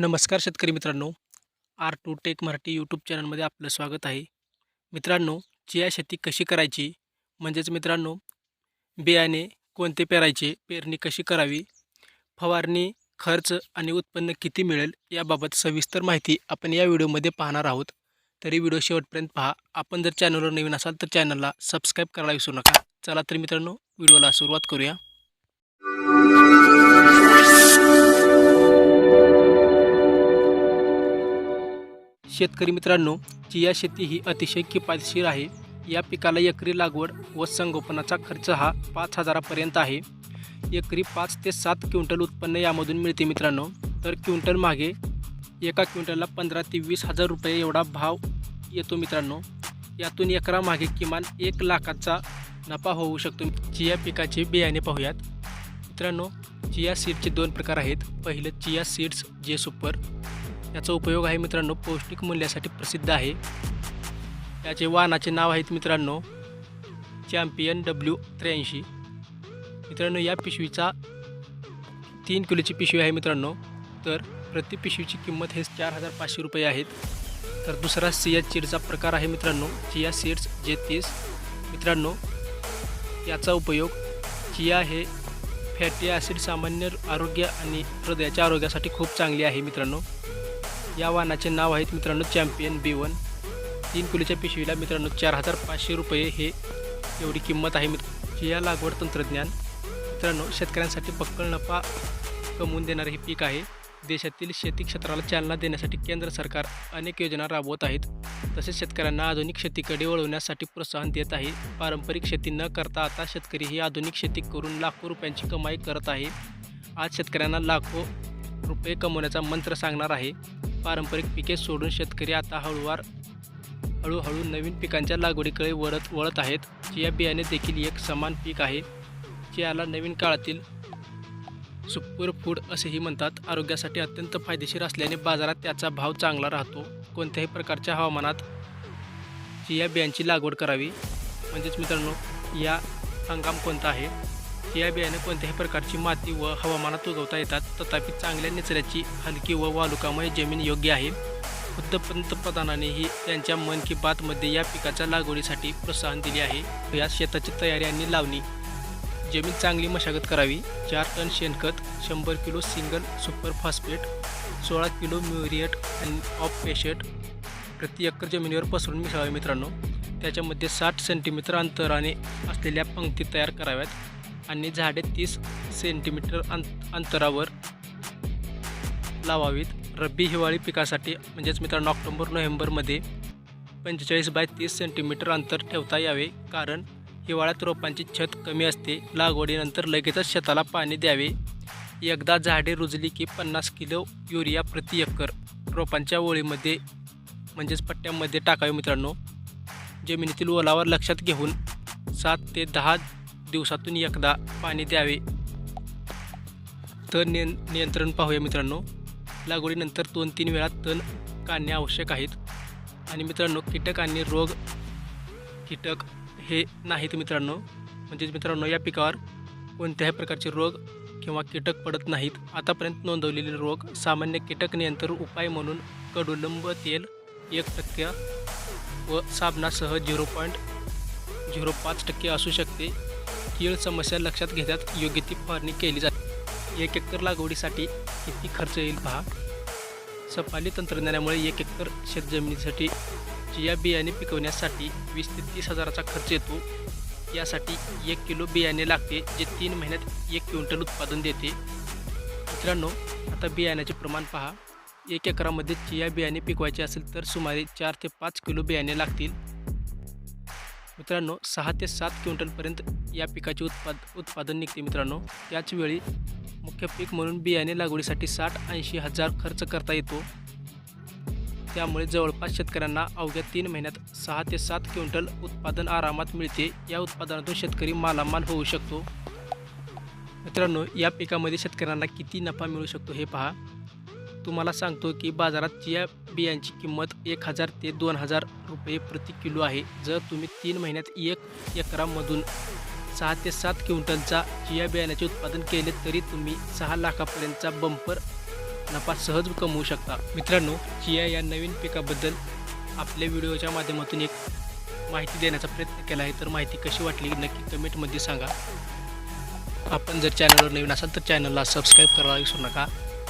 नमस्कार शेतकरी मित्रांनो. R two tech Marathi YouTube चॅनलमध्ये आपलं स्वागत आहे. मित्रांनो चिया शेती कशी करायची? म्हणजेच मित्रांनो बियाणे कोणते पेरायचे? पेरणी कशी करावी? फवारणी खर्च आणि उत्पन्न किती मिळेल? याबाबत सविस्तर माहिती आपण या व्हिडिओमध्ये पाहणार आहोत. तरी व्हिडिओ शेवटपर्यंत पहा. आपण जर चॅनलवर नवीन असाल तर चॅनलला सबस्क्राईब करायला विसरू नका. चला तर मित्रांनो व्हिडिओला सुरुवात करूया. शेतकरी मित्रांनो चिया शेती ही अतिशय किफायतशीर आहे. या पिकाला एकरी लागवड व संगोपनाचा खर्च हा पाच हजारापर्यंत आहे. एकरी पाच ते सात क्विंटल उत्पन्न यामधून मिळते मित्रांनो. तर क्विंटल मागे एका क्विंटलला पंधरा ते वीस हजार रुपये एवढा भाव येतो मित्रांनो. यातून एकरामागे किमान एक लाखाचा नफा होऊ शकतो. चिया पिकाचे बियाणे पाहूयात. मित्रांनो चिया सीडचे दोन प्रकार आहेत. पहिलं चिया सीड्स जे सुपर याचा उपयोग आहे मित्रांनो पौष्टिक मूल्यासाठी प्रसिद्ध आहे. याचे वाहनाचे नाव आहेत मित्रांनो चॅम्पियन डब्ल्यू त्र्याऐंशी. मित्रांनो या पिशवीचा तीन किलोची पिशवी आहे मित्रांनो. तर प्रति पिशवीची किंमत हे चार हजार पाचशे रुपये आहेत. तर दुसरा सिया चिडचा प्रकार आहे मित्रांनो चिया सीड्स जे तीस. मित्रांनो याचा उपयोग चिया हे फॅटी ॲसिड सामान्य आरोग्य आणि हृदयाच्या आरोग्यासाठी खूप चांगली आहे मित्रांनो. या वाहनाचे नाव आहेत मित्रांनो चॅम्पियन बी वन. तीन कुलीच्या पिशवीला मित्रांनो चार हजार पाचशे रुपये हे एवढी किंमत आहे मित्र या लागवड तंत्रज्ञान मित्रांनो शेतकऱ्यांसाठी पक्कळ नफा कमवून देणारे हे पीक आहे. देशातील शेती क्षेत्राला चालना देण्यासाठी केंद्र सरकार अनेक योजना राबवत आहेत. तसेच शेतकऱ्यांना आधुनिक शेतीकडे वळवण्यासाठी प्रोत्साहन देत आहे. पारंपरिक शेती न करता आता शेतकरी ही आधुनिक शेती करून लाखो रुपयांची कमाई करत आहे. आज शेतकऱ्यांना लाखो रुपये कमवण्याचा मंत्र सांगणार आहे. पारंपरिक पिके सोडून शेतकरी आता हळूवार हळूहळू नवीन पिकांच्या लागवडीकडे वळत वळत आहेत. चिया बियाणे देखील एक समान पीक आहे. चियाला नवीन काळातील सुपर फूड असेही म्हणतात. आरोग्यासाठी अत्यंत फायदेशीर असल्याने बाजारात त्याचा भाव चांगला राहतो. कोणत्याही प्रकारच्या हवामानात चिया बियांची लागवड करावी. म्हणजेच मित्रांनो या हंगाम कोणता आहे? या बियाणे कोणत्याही प्रकारची माती व हवामानात उगवता येतात. तथापि चांगल्या निचऱ्याची हलकी व वालुकामय जमीन योग्य आहे. खुद्द पंतप्रधानांनीही त्यांच्या मन की बातमध्ये या पिकाच्या लागवडीसाठी प्रोत्साहन दिले आहे. या शेताची तयारी आणि लावणी. जमीन चांगली मशागत करावी. चार टन शेणखत शंभर किलो सिंगल सुपर फॉस्फेट सोळा किलो म्युरिएट आणि ऑफ पेशेट प्रति एकर जमिनीवर पसरून मिसळावे मित्रांनो. त्याच्यामध्ये साठ सेंटीमीटर अंतराने असलेल्या पंक्ती तयार कराव्यात. आणि झाडे तीस सेंटीमीटर अंत अंतरावर लावावीत. रब्बी हिवाळी पिकासाठी म्हणजेच मित्रांनो ऑक्टोंबर नोव्हेंबरमध्ये पंचेचाळीस बाय तीस सेंटीमीटर अंतर ठेवता यावे. कारण हिवाळ्यात रोपांची छत कमी असते. लागवडीनंतर लगेचच शेताला पाणी द्यावे. एकदा झाडे रुजली की पन्नास किलो युरिया प्रति एकर रोपांच्या ओळीमध्ये म्हणजेच पट्ट्यांमध्ये टाकावे मित्रांनो. जमिनीतील ओलावर लक्षात घेऊन सात ते दहा दिवसातून एकदा पाणी द्यावे. तण नियं नियंत्रण पाहूया मित्रांनो. लागवडीनंतर दोन तीन वेळा तण काढणे आवश्यक आहेत. आणि मित्रांनो कीटक आणि रोग कीटक हे नाहीत मित्रांनो. म्हणजेच मित्रांनो या पिकावर कोणत्याही प्रकारचे रोग किंवा कीटक पडत नाहीत. आतापर्यंत नोंदवलेले रोग सामान्य कीटक नियंत्रण उपाय म्हणून कडुलंब तेल एक टक्के व साबणासह झिरो पॉईंट झिरो पाच टक्के असू शकते. कीड समस्या लक्षात घेतात योग्य ती फवारणी केली जाते. एक एकर लागवडीसाठी किती खर्च येईल पहा. सफाली तंत्रज्ञानामुळे एक एकर शेतजमिनीसाठी चिया बियाणे पिकवण्यासाठी वीस ते तीस हजाराचा खर्च येतो. यासाठी एक किलो बियाणे लागते जे तीन महिन्यात एक क्विंटल उत्पादन देते. मित्रांनो आता बियाण्याचे प्रमाण पहा. एक एकरामध्ये चिया बियाणे पिकवायचे असेल तर सुमारे चार ते पाच किलो बियाणे लागतील. मित्रांनो सहा ते सात क्विंटलपर्यंत या पिकाचे उत्पाद उत्पादन निघते मित्रांनो. त्याचवेळी मुख्य पीक म्हणून बियाणे लागवडीसाठी साठ ऐंशी हजार खर्च करता येतो. त्यामुळे जवळपास शेतकऱ्यांना अवघ्या तीन महिन्यात सहा ते सात क्विंटल उत्पादन आरामात मिळते. या उत्पादनातून शेतकरी मालामाल होऊ शकतो. मित्रांनो या पिकामध्ये शेतकऱ्यांना किती नफा मिळू शकतो हे पहा. तुम्हाला सांगतो की बाजारात चिया बियांची किंमत एक हजार ते दोन हजार रुपये प्रति किलो आहे. जर तुम्ही तीन महिन्यात एक एकरामधून सहा ते सात क्विंटलचा चिया बियाण्याचे उत्पादन केले तरी तुम्ही सहा लाखापर्यंतचा बंपर नफा सहज कमवू शकता. मित्रांनो चिया या नवीन पिकाबद्दल आपल्या व्हिडिओच्या माध्यमातून एक माहिती देण्याचा प्रयत्न केला आहे. तर माहिती कशी वाटली नक्की कमेंटमध्ये सांगा. आपण जर चॅनलवर नवीन असाल तर चॅनलला सबस्क्राईब करायला विसरू नका.